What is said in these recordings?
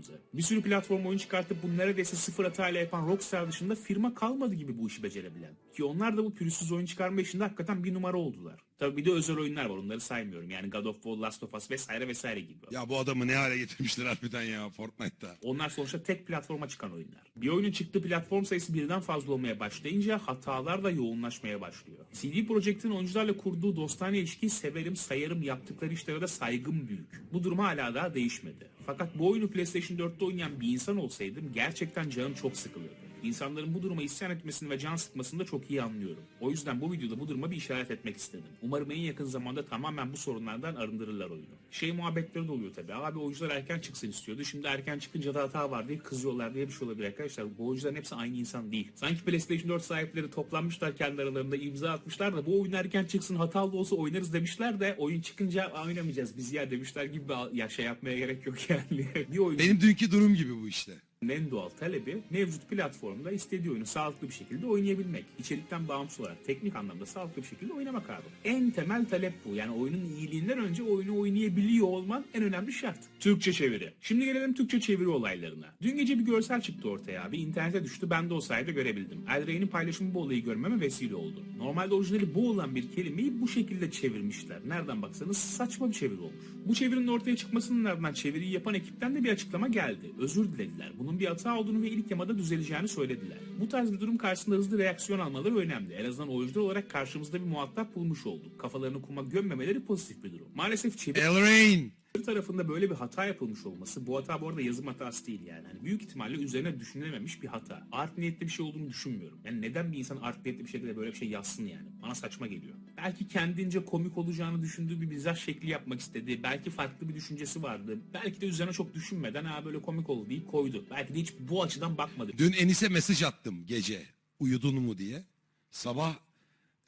oyunlarımızı. Bir sürü platform oyun çıkartıp bunu neredeyse sıfır hatayla yapan Rockstar dışında firma kalmadı gibi bu işi becerebilen. Ki onlar da bu pürüzsüz oyun çıkarma işinde hakikaten bir numara oldular. Tabii bir de özel oyunlar var onları saymıyorum. Yani God of War, Last of Us vesaire vesaire gibi. Ya bu adamı ne hale getirmişler harbiden ya Fortnite'ta. Onlar sonuçta tek platforma çıkan oyunlar. Bir oyunun çıktığı platform sayısı birden fazla olmaya başlayınca hatalar da yoğunlaşmaya başlıyor. CD Projekt'in oyuncularla kurduğu dostane ilişkiyi severim, sayarım, yaptıkları işlere de saygım büyük. Bu durum hala daha değişmedi. Fakat bu oyunu PlayStation 4'te oynayan bir insan olsaydım gerçekten canım çok sıkılıyordu. İnsanların bu duruma isyan etmesini ve can sıkmasını da çok iyi anlıyorum. O yüzden bu videoda bu duruma bir işaret etmek istedim. Umarım en yakın zamanda tamamen bu sorunlardan arındırırlar oyunu. Şey muhabbetleri de oluyor tabii. Abi oyuncular erken çıksın istiyordu. Şimdi erken çıkınca da hata var diye kızıyorlar diye bir şey olabilir arkadaşlar. Bu oyuncuların hepsi aynı insan değil. Sanki PlayStation 4 sahipleri toplanmışlar kendi aralarında imza atmışlar da bu oyun erken çıksın hatalı olsa oynarız demişler de oyun çıkınca "Aa, oynamayacağız biz ya demişler gibi ya şey yapmaya gerek yok yani. bir oyun Benim dünkü durum gibi bu işte. En doğal talebi mevcut platformda istediği oyunu sağlıklı bir şekilde oynayabilmek. İçerikten bağımsız olarak teknik anlamda sağlıklı bir şekilde oynamak abi. En temel talep bu. Yani oyunun iyiliğinden önce oyunu oynayabiliyor olman en önemli şart. Türkçe çeviri. Şimdi gelelim Türkçe çeviri olaylarına. Dün gece bir görsel çıktı ortaya abi. İnternete düştü. Ben de o sayede görebildim. Elrey'nin paylaşımı bu olayı görmeme vesile oldu. Normalde orijinali bu olan bir kelimeyi bu şekilde çevirmişler. Nereden baksanız saçma bir çeviri olmuş. Bu çevirinin ortaya çıkmasının ardından çeviriyi yapan ekipten de bir açıklama geldi. Özür dilediler. Bunun bir hata olduğunu ve ilk yamada düzeleceğini söylediler. Bu tarz bir durum karşısında hızlı reaksiyon almaları önemli. En azından oyuncular olarak karşımızda bir muhatap bulmuş olduk. Kafalarını kuma gömmemeleri pozitif bir durum. Maalesef çeviri Elrain. Bir tarafında böyle bir hata yapılmış olması bu hata bu arada yazım hatası değil yani. Hani büyük ihtimalle üzerine düşünülememiş bir hata. Art niyetli bir şey olduğunu düşünmüyorum. Yani neden bir insan art niyetli bir şekilde böyle bir şey yazsın yani? Bana saçma geliyor. Belki kendince komik olacağını düşündüğü bir mizah şekli yapmak istedi. Belki farklı bir düşüncesi vardı. Belki de üzerine çok düşünmeden ha böyle komik oldu deyip koydu. Belki de hiç bu açıdan bakmadı. Dün Enis'e mesaj attım gece. Uyudun mu diye. Sabah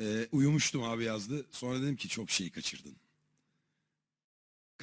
e, uyumuştum abi yazdı. Sonra dedim ki çok şey kaçırdın.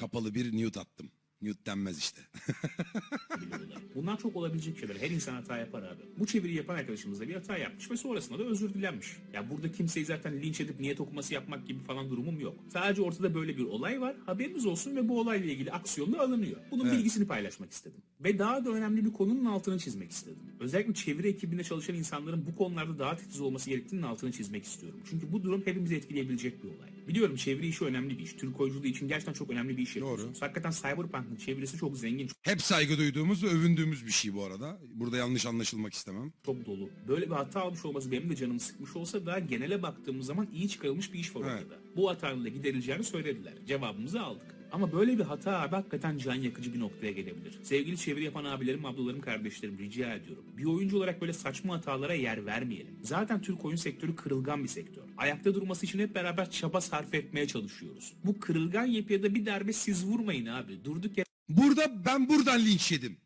Kapalı bir nude attım. Nude denmez işte. Bunlar çok olabilecek şeyler. Her insan hata yapar abi. Bu çeviriyi yapan arkadaşımız da bir hata yapmış ve sonrasında da özür dilenmiş. Ya burada kimseyi zaten linç edip niyet okuması yapmak gibi falan durumum yok. Sadece ortada böyle bir olay var. Haberiniz olsun ve bu olayla ilgili aksiyon da alınıyor. Bunun Evet. bilgisini paylaşmak istedim. Ve daha da önemli bir konunun altını çizmek istedim. Özellikle çeviri ekibinde çalışan insanların bu konularda daha titiz olması gerektiğinin altını çizmek istiyorum. Çünkü bu durum hepimizi etkileyebilecek bir olay. Biliyorum çeviri işi önemli bir iş. Türk oyunculuğu için gerçekten çok önemli bir iş yapıyorsunuz. Hakikaten Cyberpunk'ın çevirisi çok zengin, Hep saygı duyduğumuz ve övündüğümüz bir şey bu arada. Burada yanlış anlaşılmak istemem. çok dolu. Böyle bir hata almış olması benim de canımı sıkmış olsa da genele baktığımız zaman iyi çıkarılmış bir iş var ortada. Bu hatanın da giderileceğini söylediler. Cevabımızı aldık. Ama böyle bir hata abi hakikaten can yakıcı bir noktaya gelebilir. Sevgili çeviri yapan abilerim, ablalarım, kardeşlerim rica ediyorum. Bir oyuncu olarak böyle saçma hatalara yer vermeyelim. Zaten Türk oyun sektörü kırılgan bir sektör. Ayakta durması için hep beraber çaba sarf etmeye çalışıyoruz. Bu kırılgan yapıya da bir darbe siz vurmayın abi. Durduk yere Burada ben buradan linç yedim.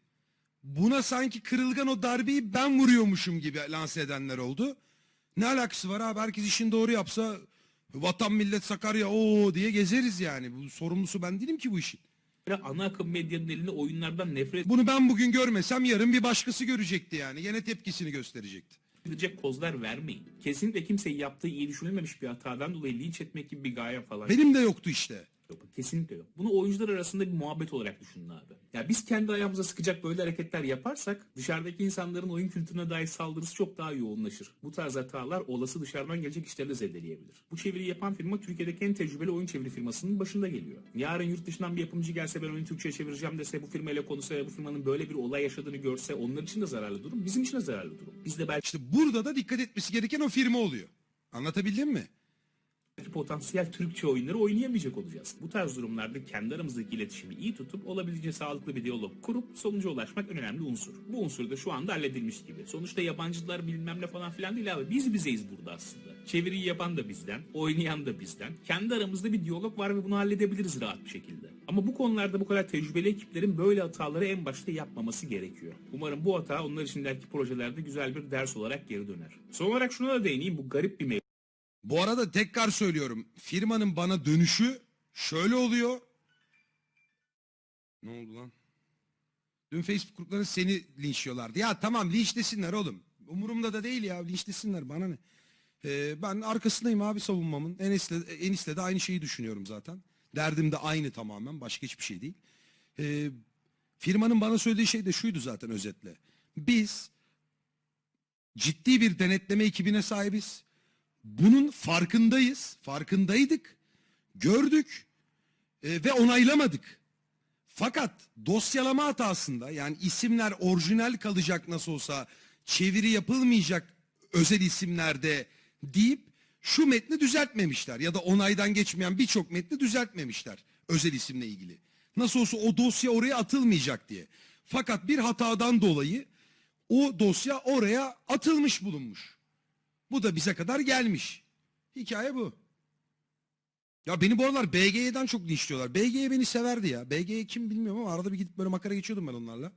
Buna sanki kırılgan o darbeyi ben vuruyormuşum gibi lanse edenler oldu. Ne alakası var abi? Herkes işini doğru yapsa vatan millet Sakarya o diye gezeriz yani. Bu sorumlusu ben değilim ki bu işin. ana akım medyanın eline oyunlardan nefret Bunu ben bugün görmesem yarın bir başkası görecekti yani. Gene tepkisini gösterecekti. edecek pozlar vermeyin. Kesinlikle kimseyi yaptığı iyi düşünülmemiş bir hatadan dolayı linç etmek gibi bir gaye falan Benim de yoktu işte. Yok. Kesinlikle yok. Bunu oyuncular arasında bir muhabbet olarak düşünün abi. Ya biz kendi ayağımıza sıkacak böyle hareketler yaparsak dışarıdaki insanların oyun kültürüne dair saldırısı çok daha yoğunlaşır. Bu tarz hatalar olası dışarıdan gelecek işleri de zedeleyebilir. Bu çeviriyi yapan firma Türkiye'deki en tecrübeli oyun çeviri firmasının başında geliyor. Yarın yurt dışından bir yapımcı gelse ben oyunu Türkçe'ye çevireceğim dese bu firmayla konuşsa ve bu firmanın böyle bir olay yaşadığını görse onlar için de zararlı durum. Bizim için de zararlı durum. Biz de belki İşte burada da dikkat etmesi gereken o firma oluyor. Anlatabildim mi? Potansiyel Türkçe oyunları oynayamayacak olacağız. Bu tarz durumlarda kendi aramızdaki iletişimi iyi tutup olabildiğince sağlıklı bir diyalog kurup sonuca ulaşmak en önemli unsur. Bu unsur da şu anda halledilmiş gibi. Sonuçta yabancılar bilmem ne falan filan değil abi. Biz bizeyiz burada aslında. Çeviriyi yapan da bizden, oynayan da bizden. Kendi aramızda bir diyalog var ve bunu halledebiliriz rahat bir şekilde. Ama bu konularda bu kadar tecrübeli ekiplerin böyle hataları en başta yapmaması gerekiyor. Umarım bu hata onlar için ileriki projelerde güzel bir ders olarak geri döner. Son olarak şuna da değineyim. Bu garip bir mevzu. Bu arada tekrar söylüyorum. Firmanın bana dönüşü şöyle oluyor. Ne oldu lan? Dün Facebook grupları seni linçliyorlardı. Ya tamam linçlesinler oğlum. Umurumda da değil ya linçlesinler bana ne. Ee, ben arkasındayım abi savunmamın. Enes'le, Enis'le de aynı şeyi düşünüyorum zaten. Derdim de aynı tamamen. Başka hiçbir şey değil. Ee, Firmanın bana söylediği şey de şuydu zaten özetle. Biz ciddi bir denetleme ekibine sahibiz. Bunun farkındayız. Farkındaydık. Gördük. e, ve onaylamadık. Fakat dosyalama hatasında yani isimler orijinal kalacak nasıl olsa çeviri yapılmayacak özel isimlerde deyip şu metni düzeltmemişler ya da onaydan geçmeyen birçok metni düzeltmemişler özel isimle ilgili. Nasıl olsa o dosya oraya atılmayacak diye. Fakat bir hatadan dolayı o dosya oraya atılmış bulunmuş. Bu da bize kadar gelmiş. Hikaye bu. Ya beni bu aralar BG'den çok linçliyorlar. BG beni severdi ya. BG kim bilmiyorum ama arada bir gidip böyle makara geçiyordum ben onlarla.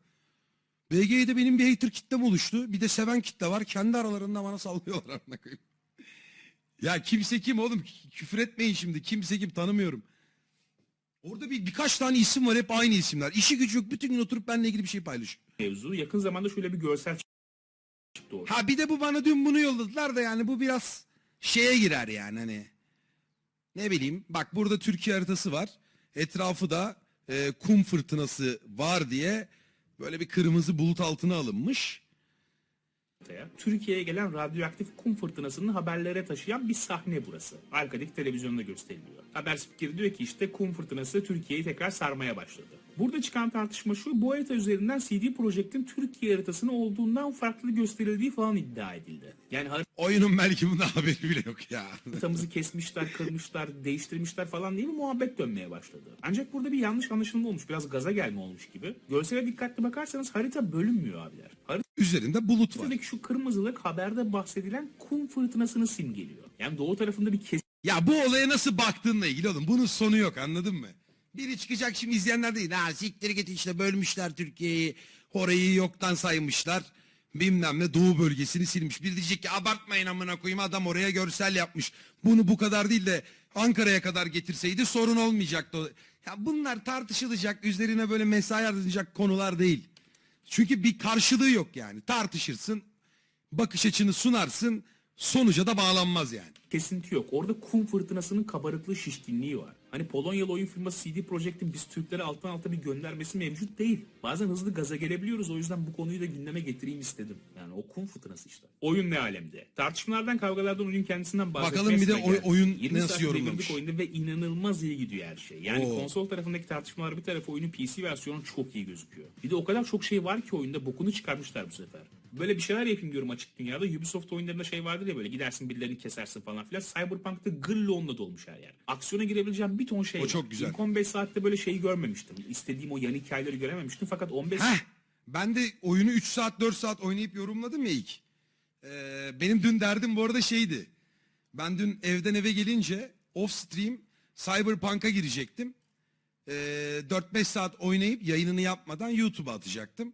BG'de benim bir hater kitlem oluştu. Bir de seven kitle var. Kendi aralarında bana sallıyorlar amına koyayım. Ya kimse kim oğlum? Küfür etmeyin şimdi. Kimse kim tanımıyorum. Orada bir birkaç tane isim var hep aynı isimler. İşi gücü yok. Bütün gün oturup benimle ilgili bir şey paylaşıyor. mevzu. Yakın zamanda şöyle bir görsel ortaya. Ha bir de bu bana dün bunu yolladılar da yani bu biraz şeye girer yani hani. Ne bileyim bak burada Türkiye haritası var. Etrafı da e, kum fırtınası var diye böyle bir kırmızı bulut altına alınmış. Türkiye'ye gelen radyoaktif kum fırtınasını haberlere taşıyan bir sahne burası. Arkadaki televizyonda gösteriliyor. Haber spikeri diyor ki işte kum fırtınası Türkiye'yi tekrar sarmaya başladı. Burada çıkan tartışma şu, bu harita üzerinden CD Projekt'in Türkiye haritasını olduğundan farklı gösterildiği falan iddia edildi. Yani Oyunun belki bunda haberi bile yok ya. haritamızı kesmişler, kırmışlar, değiştirmişler falan diye bir muhabbet dönmeye başladı. Ancak burada bir yanlış anlaşılma olmuş, biraz gaza gelme olmuş gibi. Görsele dikkatli bakarsanız harita bölünmüyor abiler. Üzerinde bulut var. Haritadaki şu kırmızılık haberde bahsedilen kum fırtınasını simgeliyor. Yani doğu tarafında bir Ya bu olaya nasıl baktığınla ilgili oğlum. Bunun sonu yok anladın mı? Biri çıkacak şimdi izleyenler değil. Ha siktir git işte bölmüşler Türkiye'yi. Orayı yoktan saymışlar. Bilmem ne doğu bölgesini silmiş. Bir diyecek ki abartmayın amına koyayım adam oraya görsel yapmış. Bunu bu kadar değil de Ankara'ya kadar getirseydi sorun olmayacaktı. Ya bunlar tartışılacak üzerine böyle mesai harcanacak konular değil. Çünkü bir karşılığı yok yani. Tartışırsın, bakış açını sunarsın, sonuca da bağlanmaz yani. kesinti yok. Orada kum fırtınasının kabarıklığı şişkinliği var. Hani Polonyalı oyun firması CD Projekt'in biz Türklere alttan alta bir göndermesi mevcut değil. Bazen hızlı gaza gelebiliyoruz o yüzden bu konuyu da gündeme getireyim istedim. Yani o kum fırtınası işte. Oyun ne alemde? Tartışmalardan kavgalardan oyun kendisinden bahsetmeye Bakalım bir de oy- oyun 20 nasıl yorumlamış? oyunda ve inanılmaz iyi gidiyor her şey. Yani Oo. konsol tarafındaki tartışmalar bir tarafa oyunun PC versiyonu çok iyi gözüküyor. Bir de o kadar çok şey var ki oyunda bokunu çıkarmışlar bu sefer. Böyle bir şeyler yapayım diyorum açık dünyada. Ubisoft oyunlarında şey vardır ya böyle gidersin birilerini kesersin falan filan. Cyberpunk'ta gırla onunla dolmuş her yer. Aksiyona girebileceğim bir ton şey O var. çok güzel. İlk 15 saatte böyle şeyi görmemiştim. İstediğim o yan hikayeleri görememiştim. Fakat 15 Heh, ben de oyunu 3 saat 4 saat oynayıp yorumladım ya ilk. Ee, benim dün derdim bu arada şeydi. Ben dün evden eve gelince off stream Cyberpunk'a girecektim. Ee, 4-5 saat oynayıp yayınını yapmadan YouTube'a atacaktım.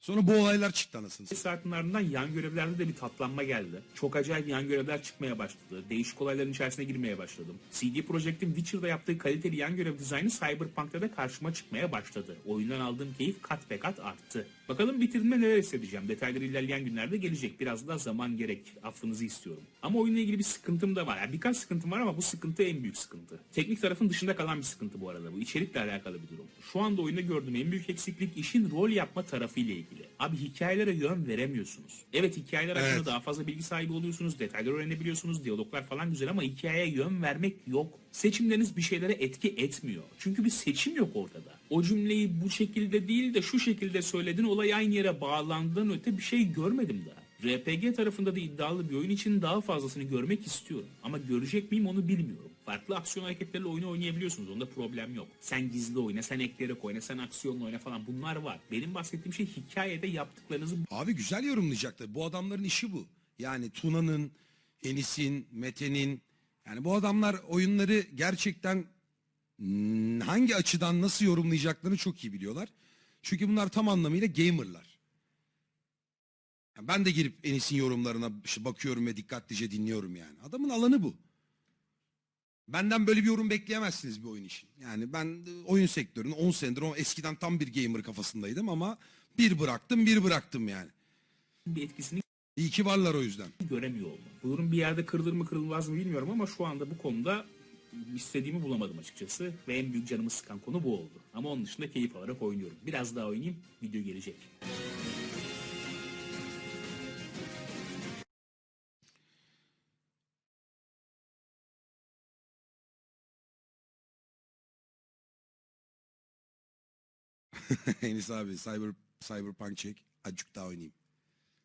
Sonra bu olaylar çıktı anasını. saatin ardından yan görevlerde de bir tatlanma geldi. Çok acayip yan görevler çıkmaya başladı. Değişik olayların içerisine girmeye başladım. CD Projekt'in Witcher'da yaptığı kaliteli yan görev dizaynı Cyberpunk'ta da karşıma çıkmaya başladı. Oyundan aldığım keyif kat be kat arttı. Bakalım bitirdiğimde neler hissedeceğim. Detayları ilerleyen günlerde gelecek. Biraz daha zaman gerek. Affınızı istiyorum. Ama oyunla ilgili bir sıkıntım da var. Yani birkaç sıkıntım var ama bu sıkıntı en büyük sıkıntı. Teknik tarafın dışında kalan bir sıkıntı bu arada. Bu içerikle alakalı bir durum. Şu anda oyunda gördüğüm en büyük eksiklik işin rol yapma tarafı ile ilgili. Abi hikayelere yön veremiyorsunuz. Evet hikayeler hakkında Evet. daha fazla bilgi sahibi oluyorsunuz. Detayları öğrenebiliyorsunuz. Diyaloglar falan güzel ama hikayeye yön vermek yok. Seçimleriniz bir şeylere etki etmiyor. Çünkü bir seçim yok ortada. O cümleyi bu şekilde değil de şu şekilde söyledin olay aynı yere bağlandığın öte bir şey görmedim daha. RPG tarafında da iddialı bir oyun için daha fazlasını görmek istiyorum. Ama görecek miyim onu bilmiyorum. Farklı aksiyon hareketleriyle oyunu oynayabiliyorsunuz. Onda problem yok. Sen gizli oyna, sen ekleyerek oyna, sen aksiyonla oyna falan bunlar var. Benim bahsettiğim şey hikayede yaptıklarınızı Abi güzel yorumlayacaklar. Bu adamların işi bu. Yani Tuna'nın, Enis'in, Mete'nin. Yani bu adamlar oyunları gerçekten hangi açıdan nasıl yorumlayacaklarını çok iyi biliyorlar. Çünkü bunlar tam anlamıyla gamerlar. Yani ben de girip Enis'in yorumlarına bakıyorum ve dikkatlice dinliyorum yani. Adamın alanı bu. Benden böyle bir yorum bekleyemezsiniz bir oyun için. Yani ben e, oyun sektörünün 10 senedir o eskiden tam bir gamer kafasındaydım ama bir bıraktım bir bıraktım yani. bir etkisini İyi ki varlar o yüzden. göremiyor oldum. Bu durum bir yerde kırılır mı kırılmaz mı bilmiyorum ama şu anda bu konuda istediğimi bulamadım açıkçası ve en büyük canımı sıkan konu bu oldu. Ama onun dışında keyif alarak oynuyorum. Biraz daha oynayayım, video gelecek. Enis abi Cyber, Cyberpunk çek. Acık daha oynayayım.